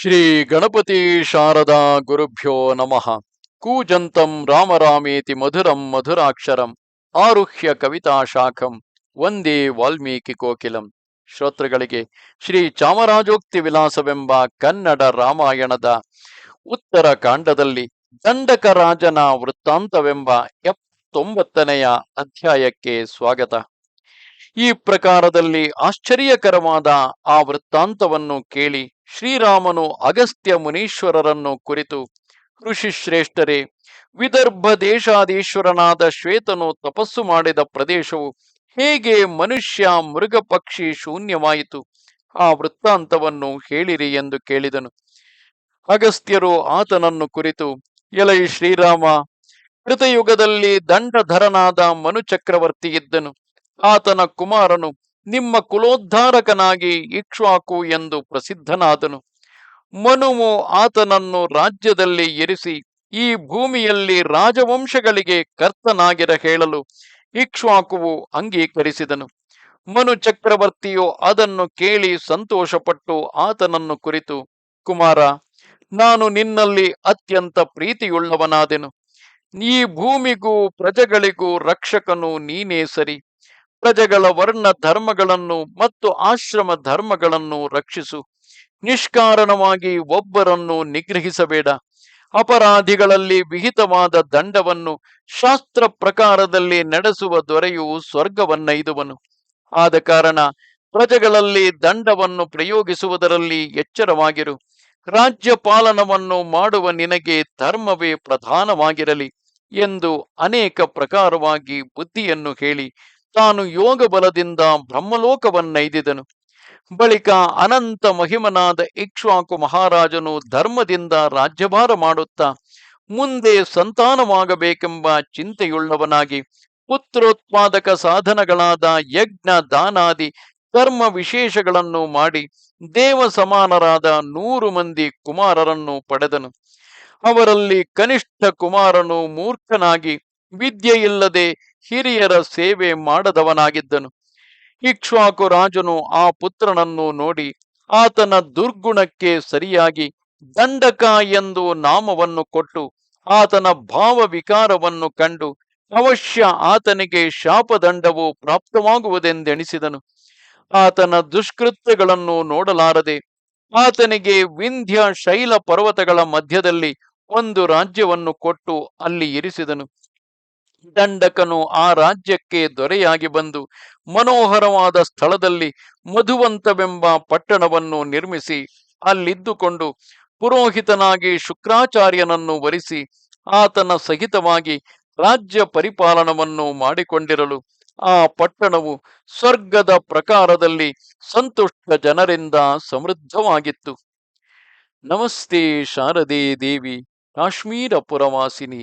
ಶ್ರೀ ಗಣಪತಿ ಶಾರದಾ ಗುರುಭ್ಯೋ ನಮಃ. ಕೂಜಂತಂ ರಾಮರಾಮೇತಿ ಮಧುರಂ ಮಧುರಾಕ್ಷರಂ ಆರುಹ್ಯ ಕವಿತಾ ಶಾಖಂ ಒಂದೇ ವಾಲ್ಮೀಕಿ ಕೋಕಿಲಂ. ಶ್ರೋತೃಗಳಿಗೆ ಶ್ರೀ ಚಾಮರಾಜೋಕ್ತಿ ವಿಲಾಸವೆಂಬ ಕನ್ನಡ ರಾಮಾಯಣದ ಉತ್ತರ ಕಾಂಡದಲ್ಲಿ ದಂಡಕ ರಾಜನ ವೃತ್ತಾಂತವೆಂಬ ಎಪ್ಪತ್ತೊಂಬತ್ತನೆಯ ಅಧ್ಯಾಯಕ್ಕೆ ಸ್ವಾಗತ. ಈ ಪ್ರಕಾರದಲ್ಲಿ ಆಶ್ಚರ್ಯಕರವಾದ ಆ ವೃತ್ತಾಂತವನ್ನು ಕೇಳಿ ಶ್ರೀರಾಮನು ಅಗಸ್ತ್ಯ ಮುನೀಶ್ವರರನ್ನು ಕುರಿತು ಋಷಿಶ್ರೇಷ್ಠರೇ ವಿದರ್ಭ ದೇಶಾದೀಶ್ವರನಾದ ಶ್ವೇತನು ತಪಸ್ಸು ಮಾಡಿದ ಪ್ರದೇಶವು ಹೇಗೆ ಮನುಷ್ಯ ಮೃಗ ಪಕ್ಷಿ ಶೂನ್ಯವಾಯಿತು? ಆ ವೃತ್ತಾಂತವನ್ನು ಹೇಳಿರಿ ಎಂದು ಕೇಳಿದನು. ಅಗಸ್ತ್ಯರು ಆತನನ್ನು ಕುರಿತು, ಎಲೈ ಶ್ರೀರಾಮ, ಕೃತಯುಗದಲ್ಲಿ ದಂಡಧರನಾದ ಮನು ಚಕ್ರವರ್ತಿ ಇದ್ದನು. ಆತನ ಕುಮಾರನು ನಿಮ್ಮ ಕುಲೋದ್ಧಾರಕನಾಗಿ ಇಕ್ಷ್ವಾಕು ಎಂದು ಪ್ರಸಿದ್ಧನಾದನು. ಮನುವು ಆತನನ್ನು ರಾಜ್ಯದಲ್ಲಿ ಇರಿಸಿ ಈ ಭೂಮಿಯಲ್ಲಿ ರಾಜವಂಶಗಳಿಗೆ ಕರ್ತನಾಗಿರ ಹೇಳಲು ಇಕ್ಷ್ವಾಕುವು ಅಂಗೀಕರಿಸಿದನು. ಮನು ಚಕ್ರವರ್ತಿಯು ಅದನ್ನು ಕೇಳಿ ಸಂತೋಷಪಟ್ಟು ಆತನನ್ನು ಕುರಿತು, ಕುಮಾರ, ನಾನು ನಿನ್ನಲ್ಲಿ ಅತ್ಯಂತ ಪ್ರೀತಿಯುಳ್ಳವನಾದೆನು. ಈ ಭೂಮಿಗೂ ಪ್ರಜೆಗಳಿಗೂ ರಕ್ಷಕನು ನೀನೇ ಸರಿ. ಪ್ರಜೆಗಳ ವರ್ಣ ಧರ್ಮಗಳನ್ನು ಮತ್ತು ಆಶ್ರಮ ಧರ್ಮಗಳನ್ನು ರಕ್ಷಿಸು. ನಿಷ್ಕಾರಣವಾಗಿ ಒಬ್ಬರನ್ನು ನಿಗ್ರಹಿಸಬೇಡ. ಅಪರಾಧಿಗಳಲ್ಲಿ ವಿಹಿತವಾದ ದಂಡವನ್ನು ಶಾಸ್ತ್ರ ಪ್ರಕಾರದಲ್ಲಿ ನಡೆಸುವ ದೊರೆಯು ಸ್ವರ್ಗವನ್ನೈದುವನು. ಆದ ಕಾರಣ ಪ್ರಜೆಗಳಲ್ಲಿ ದಂಡವನ್ನು ಪ್ರಯೋಗಿಸುವುದರಲ್ಲಿ ಎಚ್ಚರವಾಗಿರು. ರಾಜ್ಯ ಪಾಲನವನ್ನು ಮಾಡುವ ನಿನಗೆ ಧರ್ಮವೇ ಪ್ರಧಾನವಾಗಿರಲಿ ಎಂದು ಅನೇಕ ಪ್ರಕಾರವಾಗಿ ಬುದ್ಧಿಯನ್ನು ಹೇಳಿ ತಾನು ಯೋಗ ಬಲದಿಂದ ಬ್ರಹ್ಮಲೋಕವನ್ನೈದಿದನು ಬಳಿಕ ಅನಂತ ಮಹಿಮನಾದ ಇಕ್ಷ್ವಾಕು ಮಹಾರಾಜನು ಧರ್ಮದಿಂದ ರಾಜ್ಯಭಾರ ಮಾಡುತ್ತಾ, ಮುಂದೆ ಸಂತಾನವಾಗಬೇಕೆಂಬ ಚಿಂತೆಯುಳ್ಳವನಾಗಿ ಪುತ್ರೋತ್ಪಾದಕ ಸಾಧನಗಳಾದ ಯಜ್ಞ, ದಾನಾದಿ, ಕರ್ಮ ವಿಶೇಷಗಳನ್ನು ಮಾಡಿ ದೇವ ಸಮಾನರಾದ ನೂರು ಮಂದಿ ಕುಮಾರರನ್ನು ಪಡೆದನು. ಅವರಲ್ಲಿ ಕನಿಷ್ಠ ಕುಮಾರನು ಮೂರ್ಖನಾಗಿ ವಿದ್ಯೆಯಿಲ್ಲದೆ ಹಿರಿಯರ ಸೇವೆ ಮಾಡದವನಾಗಿದ್ದನು. ಇಕ್ಷ್ವಾಕು ರಾಜನು ಆ ಪುತ್ರನನ್ನು ನೋಡಿ, ಆತನ ದುರ್ಗುಣಕ್ಕೆ ಸರಿಯಾಗಿ ದಂಡಕ ಎಂದು ನಾಮವನ್ನು ಕೊಟ್ಟು, ಆತನ ಭಾವ ವಿಕಾರವನ್ನು ಕಂಡು ಅವಶ್ಯ ಆತನಿಗೆ ಶಾಪದಂಡವು ಪ್ರಾಪ್ತವಾಗುವುದೆಂದೆಣಿಸಿದನು. ಆತನ ದುಷ್ಕೃತ್ಯಗಳನ್ನು ನೋಡಲಾರದೆ, ಆತನಿಗೆ ವಿಂಧ್ಯ ಶೈಲ ಪರ್ವತಗಳ ಮಧ್ಯದಲ್ಲಿ ಒಂದು ರಾಜ್ಯವನ್ನು ಕೊಟ್ಟು ಅಲ್ಲಿ ಇರಿಸಿದನು. ದಂಡಕನು ಆ ರಾಜ್ಯಕ್ಕೆ ದೊರೆಯಾಗಿ ಬಂದು ಮನೋಹರವಾದ ಸ್ಥಳದಲ್ಲಿ ಮಧುವಂತವೆಂಬ ಪಟ್ಟಣವನ್ನು ನಿರ್ಮಿಸಿ ಅಲ್ಲಿದ್ದುಕೊಂಡು ಪುರೋಹಿತನಾಗಿ ಶುಕ್ರಾಚಾರ್ಯನನ್ನು ವರಿಸಿ ಆತನ ಸಹಿತವಾಗಿ ರಾಜ್ಯ ಪರಿಪಾಲನವನ್ನು ಮಾಡಿಕೊಂಡಿರಲು ಆ ಪಟ್ಟಣವು ಸ್ವರ್ಗದ ಪ್ರಕಾರದಲ್ಲಿ ಸಂತುಷ್ಟ ಜನರಿಂದ ಸಮೃದ್ಧವಾಗಿತ್ತು. ನಮಸ್ತೆ ಶಾರದೆ ದೇವಿ, ಕಾಶ್ಮೀರ ಪುರವಾಸಿನಿ